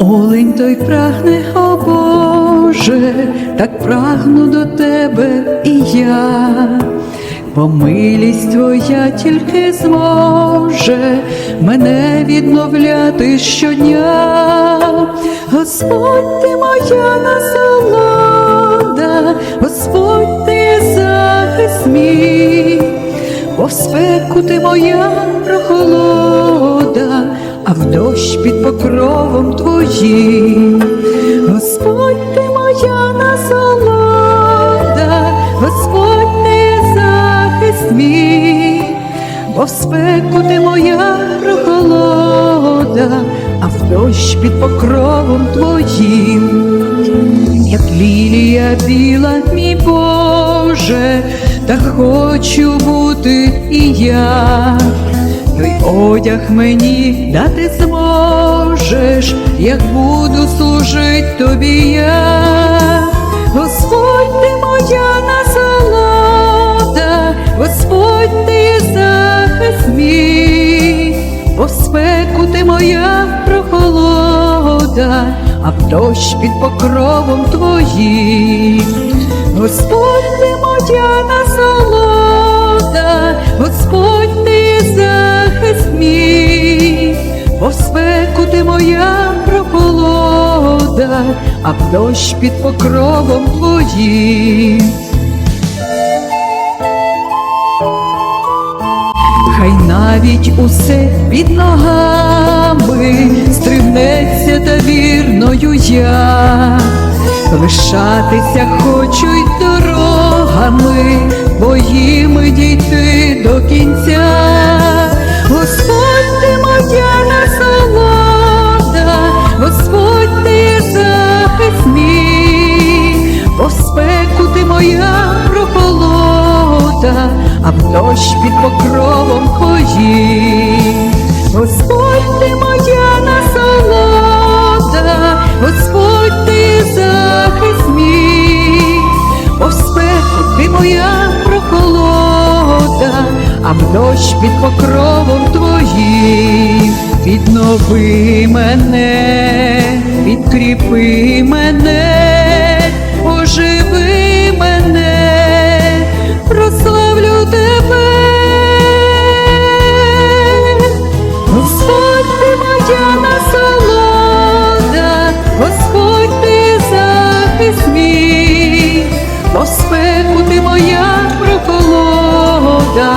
Олень той прагне, о Боже, так прагну до тебе і я, бо милість твоя тільки зможе мене відновляти щодня. Господь ти моя насолода, Господь ти захист мій, бо в спеку ти моя прохолода, в дощ під покровом твоїм. Господь ти моя насолода, Господь ти захист мій, бо в спеку ти моя прохолода, а в дощ під покровом твоїм. Як лілія біла, мій Боже, та хочу бути і я, той одяг мені дати зможеш, як буду служить тобі я, Господь ти моя насолода, Господь ти захист мій, бо в спеку ти моя прохолода, а в дощ під покровом твоїм. Господь ти моя насолода, прохолода, а в дощ під покровом твоїм. Хай навіть усе під ногами стримнеться та вірною я, лишатися хочу й дорогами, твоїми дійти дощ під покровом твоїм. Господь ти моя насолода, Господь ти захист мій, бо ти моя прохолода, а в дощ під покровом твоїм. Віднови мене, підкріпи мене, захист бо спеку ти моя прохолода,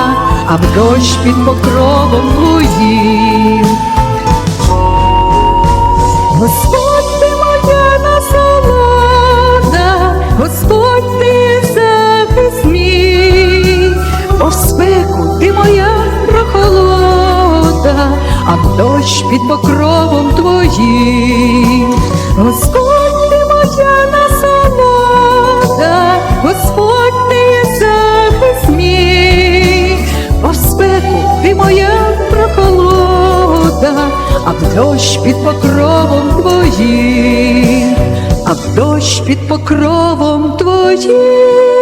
а в дощ під покровом твоїм. Господь ти моя насолода, Господь ти захист мій, бо спеку ти моя прохолода, а дощ під покровом твоїм. Господь ти моя прохолода, а в дощ під покровом твоїм, а в дощ під покровом твоїм.